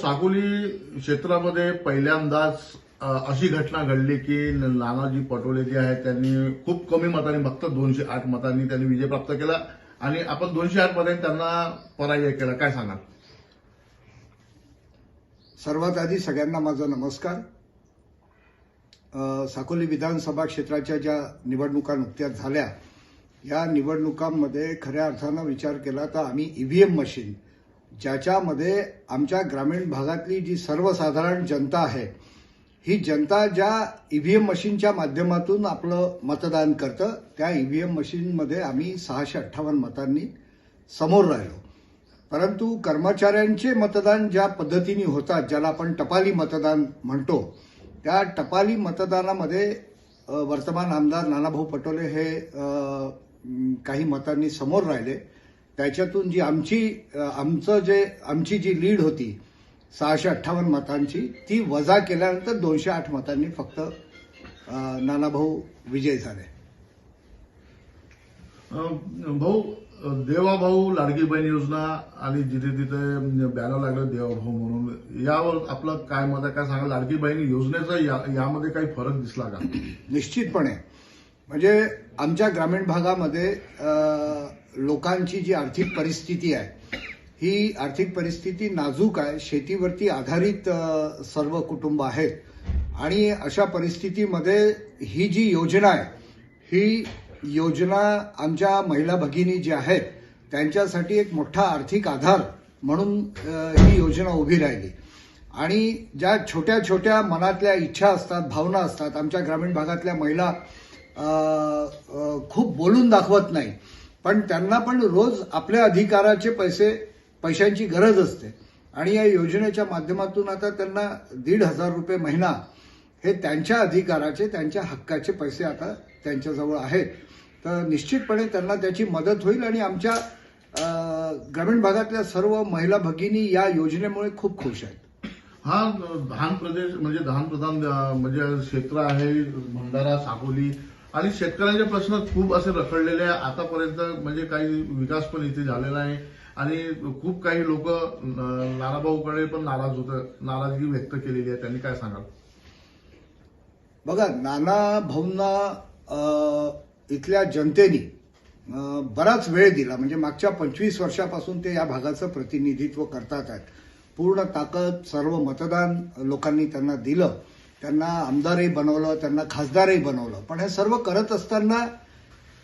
साकोली क्षेत्रामध्ये पहिल्यांदाच अशी घटना घडली की नानाजी पटोले जे आहेत त्यांनी खूप कमी मतांनी फक्त दोनशे आठ मतांनी त्यांनी विजय प्राप्त केला. आणि आपण दोनशे आठ मतांनी त्यांना पराजय केला. काय सांगाल? सर्वात आधी सगळ्यांना माझा नमस्कार. साकोली विधानसभा क्षेत्राच्या ज्या निवडणुका नुकत्याच झाल्या या निवडणुकांमध्ये खऱ्या अर्थानं विचार केला तर आम्ही ईव्हीएम मशीन ज्याच्यामध्ये आमच्या ग्रामीण भागातली जी सर्वसाधारण जनता आहे ही जनता ज्या ईव्हीएम मशीनच्या माध्यमातून आपलं मतदान करतं त्या ईव्हीएम मशीनमध्ये आम्ही सहाशे अठ्ठावन्न मतांनी समोर राहिलो. परंतु कर्मचाऱ्यांचे मतदान ज्या पद्धतीने होतात ज्याला आपण टपाली मतदान म्हणतो त्या टपाली मतदानामध्ये वर्तमान आमदार नानाभाऊ पटोले हे काही मतांनी समोर राहिले. त्याच्यातून जी आमची आमचं जे आमची जी लीड होती सहाशे अठ्ठावन्न मतांची ती वजा केल्यानंतर दोनशे आठ मतांनी फक्त नानाभाऊ विजय झाले. भाऊ देवाभाऊ लाडकी बहीण योजना आणि जिथे तिथे बॅनर लागलं देवाभाऊ म्हणून. यावर आपलं काय मत आहे काय सांगा? लाडकी बहीण योजनेचा या- यामध्ये काही फरक दिसला का? निश्चितपणे. म्हणजे आमच्या ग्रामीण भागामध्ये लोकांची जी आर्थिक परिस्थिती आहे ही आर्थिक परिस्थिती नाजूक आहे. शेतीवरती आधारित सर्व कुटुंब आहेत. आणि अशा परिस्थितीमध्ये ही जी योजना आहे ही योजना आमच्या महिला भगिनी ज्या आहेत त्यांच्यासाठी एक मोठा आर्थिक आधार म्हणून ही योजना उभी राहिली. आणि ज्या छोट्या छोट्या मनातल्या इच्छा असतात भावना असतात आमच्या ग्रामीण भागातल्या महिला खूप बोलून दाखवत नाही पण त्यांना पण रोज आपल्या अधिकाराचे पैसे पैशांची गरज असते. आणि या योजनेच्या माध्यमातून आता त्यांना दीड हजार रुपये महिना हे त्यांच्या अधिकाराचे त्यांच्या हक्काचे पैसे आता त्यांच्याजवळ आहेत. तर निश्चितपणे त्यांना त्याची मदत होईल आणि आमच्या ग्रामीण भागातल्या सर्व महिला भगिनी या योजनेमुळे खूप खुश आहेत. हा धान प्रदेश म्हणजे धान प्रधान म्हणजे क्षेत्र आहे भंडारा साकोली आणि शेतकऱ्यांचे प्रश्न खूप असे रखडलेले आहे आतापर्यंत म्हणजे काही विकास पण इथे झालेला आहे. आणि खूप काही लोक नानाभाऊकडे पण नाराज होत नाराजगी व्यक्त केलेली आहे. त्यांनी काय सांगाल? बघा नाना भाऊंना इथल्या जनतेनी बराच वेळ दिला. म्हणजे मागच्या पंचवीस वर्षापासून ते या भागाचं प्रतिनिधित्व करतात आहेत. पूर्ण ताकद सर्व मतदान लोकांनी त्यांना दिलं. त्यांना आमदारही बनवलं त्यांना खासदारही बनवलं. पण हे सर्व करत असताना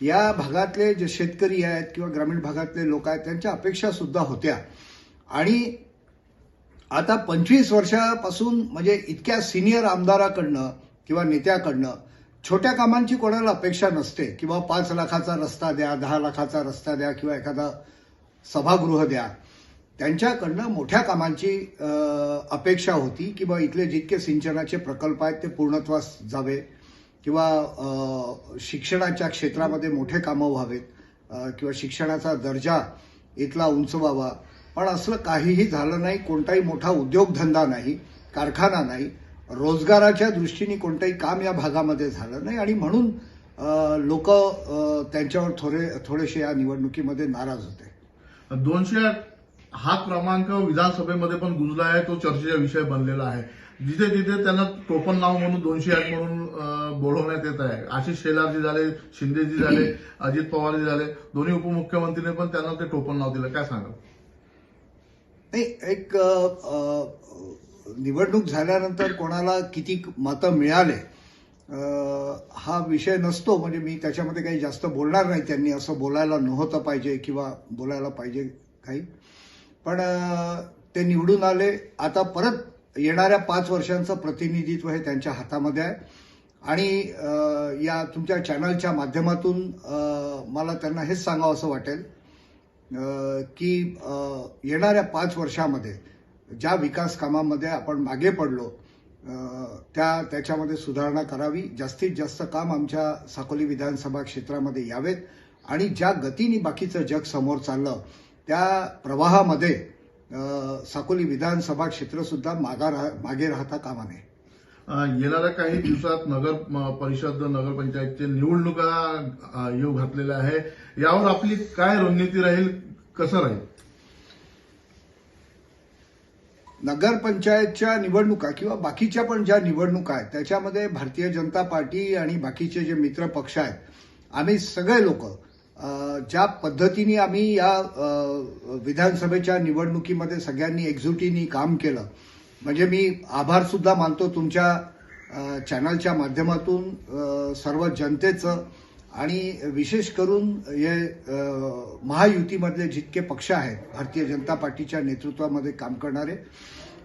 या भागातले जे शेतकरी आहेत किंवा ग्रामीण भागातले लोक आहेत त्यांच्या अपेक्षा सुद्धा होत्या. आणि आता पंचवीस वर्षापासून म्हणजे इतक्या सिनियर आमदाराकडनं किंवा नेत्याकडनं छोट्या कामांची कोणाला अपेक्षा नसते किंवा पाच लाखाचा रस्ता द्या दहा लाखाचा रस्ता द्या किंवा एखादा सभागृह द्या. त्यांच्याकडनं मोठ्या कामांची अपेक्षा होती किंवा इथले जितके सिंचनाचे प्रकल्प आहेत ते पूर्णत्वास जावे किंवा शिक्षणाच्या क्षेत्रामध्ये मोठे कामं व्हावेत किंवा शिक्षणाचा दर्जा इथला उंचवावा पण असलं काहीही झालं नाही कोणताही मोठा उद्योगधंदा नाही कारखाना नाही रोजगाराच्या दृष्टीने कोणतंही काम या भागामध्ये झालं नाही आणि म्हणून लोक त्यांच्यावर थोडे थोडेसे या निवडणुकीमध्ये नाराज होते. दोनशे आठ हा क्रमांक विधानसभेमध्ये पण गुंजला आहे तो चर्चेचा विषय बनलेला आहे. जिथे तिथे त्यांना टोपण नाव म्हणून दोनशे आठ म्हणून बोलवण्यात येत आहे. आशिष शेलारजी झाले शिंदेजी झाले अजित पवारजी झाले दोन्ही उपमुख्यमंत्रीने पण त्यांना ते टोपण नाव दिलं. काय सांगाल? नाही एक निवडणूक झाल्यानंतर कोणाला किती मतं मिळाले हा विषय नसतो. म्हणजे मी त्याच्यामध्ये काही जास्त बोलणार नाही. त्यांनी असं बोलायला नव्हतं पाहिजे किंवा बोलायला पाहिजे काही. पण ते निवडून आले. आता परत येणाऱ्या पाच वर्षांचं प्रतिनिधित्व हे त्यांच्या हातामध्ये आहे. आणि या तुमच्या चॅनलच्या माध्यमातून मला त्यांना हेच सांगावं असं वाटेल की येणाऱ्या पाच वर्षामध्ये ज्या विकास कामामध्ये आपण मागे पडलो त्या त्याच्यामध्ये सुधारणा करावी. जास्तीत जास्त काम आमच्या साकोली विधानसभा क्षेत्रामध्ये यावेत. आणि ज्या गतीने बाकीचं जग समोर चाललं त्या प्रवाहामध्ये साकोली विधानसभा क्षेत्र सुद्धा मागा राह मागे राहता कामा नये. येणाऱ्या काही दिवसात नगर परिषद नगरपंचायतच्या निवडणुका येऊ घातलेल्या आहे. यावर आपली काय रणनीती राहील कसं राहील? नगरपंचायतच्या निवडणुका किंवा बाकीच्या पण ज्या निवडणुका आहेत त्याच्यामध्ये भारतीय जनता पार्टी आणि बाकीचे जे मित्र पक्ष आहेत आम्ही सगळे लोक ज्या पद्धतीने आम्ही या विधानसभेच्या निवडणुकीमध्ये सगळ्यांनी एकजुटीने काम केलं म्हणजे मी आभार सुद्धा मानतो तुमच्या चॅनलच्या माध्यमातून सर्व जनतेचं आणि विशेष करून हे महायुतीमधले जितके पक्ष आहेत भारतीय जनता पार्टीच्या नेतृत्वामध्ये काम करणारे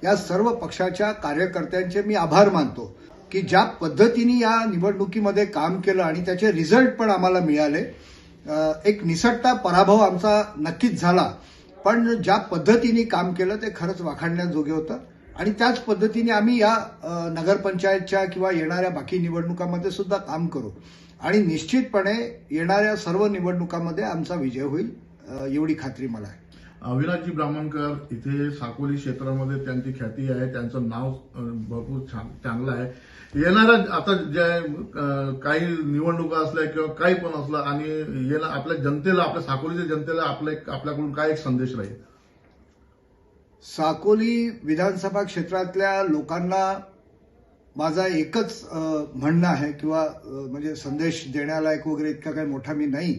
या सर्व पक्षाच्या कार्यकर्त्यांचे मी आभार मानतो की ज्या पद्धतीने या निवडणुकीमध्ये काम केलं आणि त्याचे रिझल्ट पण आम्हाला मिळाले एक निसटता पराभव आमचा नक्कीच झाला. पण ज्या पद्धतीने काम केलं ते खरंच वाखाणण्याजोगे होतं. आणि त्याच पद्धतीने आम्ही या नगरपंचायतच्या किंवा येणाऱ्या बाकी निवडणुकांमध्ये सुद्धा काम करू. आणि निश्चितपणे येणाऱ्या सर्व निवडणुकांमध्ये आमचा विजय होईल एवढी खात्री मला आहे. अविनाशजी ब्राह्मणकर इथे साकोली क्षेत्रामध्ये त्यांची ख्याती आहे त्यांचं नाव भरपूर चांगलं आहे. येणाऱ्या आता ज्या काही निवडणुका असल्या किंवा काही पण असलं आणि येणार आपल्या जनतेला आपल्या साकोलीच्या जनतेला आपल्या आपल्याकडून काय एक संदेश राहील? साकोली विधानसभा क्षेत्रातल्या लोकांना माझा एकच म्हणणं आहे किंवा म्हणजे संदेश देण्यालायक वगैरे इतका काही मोठा मी नाही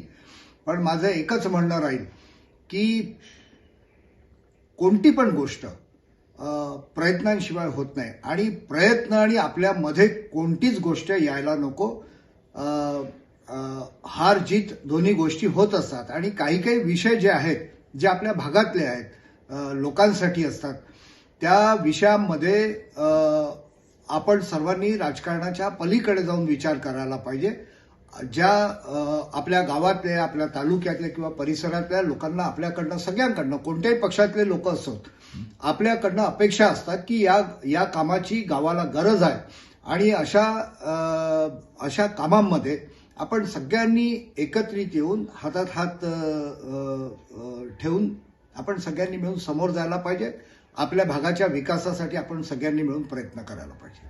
पण माझं एकच म्हणणं राहील की कोणती पण गोष्ट प्रयत्नांशिवाय होत नाही. आणि प्रयत्न आणि आपल्यामध्ये कोणतीच गोष्ट यायला नको. हार जीत दोन्ही गोष्टी होत असतात. आणि काही काही विषय जे आहेत जे आपल्या भागातले आहेत लोकांसाठी असतात त्या विषयांमध्ये आपण सर्वांनी राजकारणाच्या पलीकडे जाऊन विचार करायला पाहिजे. ज्या आपल्या गावातले आपल्या तालुक्यातले किंवा परिसरातल्या लोकांना आपल्याकडनं सगळ्यांकडनं कोणत्याही पक्षातले लोक असोत आपल्याकडनं अपेक्षा असतात की या या कामाची गावाला गरज आहे. आणि अशा अशा कामांमध्ये आपण सगळ्यांनी एकत्रित येऊन हातात हात ठेवून आपण सगळ्यांनी मिळून समोर जायला पाहिजे. आपल्या भागाच्या विकासासाठी आपण सगळ्यांनी मिळून प्रयत्न करायला पाहिजे.